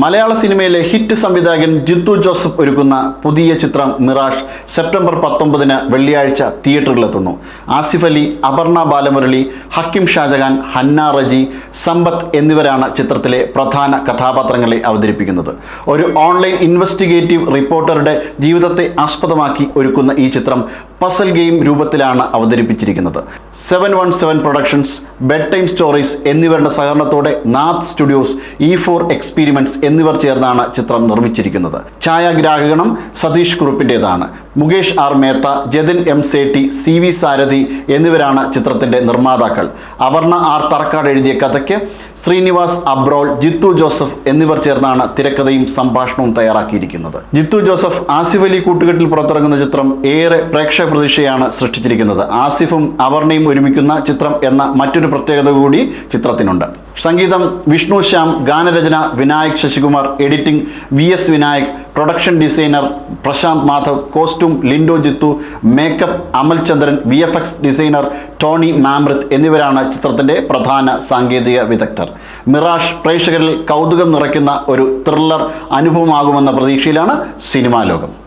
മലയാള സിനിമയിലെ ഹിറ്റ് സംവിധായകൻ ജിത്തു ജോസഫ് ഒരുക്കുന്ന പുതിയ ചിത്രം മിറാഷ് സെപ്റ്റംബർ പത്തൊമ്പതിന് വെള്ളിയാഴ്ച തിയേറ്ററിലെത്തുന്നു ആസിഫ് അലി അപർണ ബാലമുരളി ഹക്കിം ഷാജഹാൻ ഹന്ന റജി സമ്പത്ത് എന്നിവരാണ് ചിത്രത്തിലെ പ്രധാന കഥാപാത്രങ്ങളെ അവതരിപ്പിക്കുന്നത്. ഒരു ഓൺലൈൻ ഇൻവെസ്റ്റിഗേറ്റീവ് റിപ്പോർട്ടറുടെ ജീവിതത്തെ ആസ്പദമാക്കി ഒരുക്കുന്ന ഈ ചിത്രം പസൽ ഗെയിം രൂപത്തിലാണ് അവതരിപ്പിച്ചിരിക്കുന്നത്. Seven one seven productions bed time stories എന്നിവരുടെ സഹകരണത്തോടെ Nath studios E four experiments എന്നിവർ ചേർന്നാണ് ചിത്രം നിർമ്മിച്ചിരിക്കുന്നത്. ഛായാഗ്രാഹകണം Satheesh കുറുപ്പിന്റെതാണ് Mukesh R Mehta Jathin M Sethi C V Sarathi എന്നിവരാണ് ചിത്രത്തിന്റെ നിർമ്മാതാക്കൾ. അപർണ ആർ തറക്കാട് എഴുതിയ കഥയ്ക്ക് ശ്രീനിവാസ് അബ്രോൾ ജിത്തു ജോസഫ് എന്നിവർ ചേർന്നാണ് തിരക്കഥയും സംഭാഷണവും തയ്യാറാക്കിയിരിക്കുന്നത്. ജിത്തു ജോസഫ് ആസിഫ് അലി കൂട്ടുകെട്ടിൽ പുറത്തിറങ്ങുന്ന ചിത്രം ഏറെ പ്രേക്ഷക പ്രതീക്ഷയാണ് സൃഷ്ടിച്ചിരിക്കുന്നത്. ആസിഫും അവർണയും ഒരുമിക്കുന്ന ചിത്രം എന്ന മറ്റൊരു പ്രത്യേകത കൂടി ചിത്രത്തിനുണ്ട്. സംഗീതം വിഷ്ണു ശ്യാം ഗാനരചന Vinayak Sasikumar editing V S Vinayak production designer Prashanth Madhav costume Linta Jeethu makeup Amal Chandran V F X designer Tony Magmyth എന്നിവരാണ് ചിത്രത്തിന്റെ പ്രധാന സാങ്കേതിക വിദഗ്ധർ. മിറാഷ് പ്രേക്ഷകരിൽ കൗതുകം നിറയ്ക്കുന്ന ഒരു ത്രില്ലർ അനുഭവമാകുമെന്ന പ്രതീക്ഷയിലാണ് സിനിമാ ലോകം.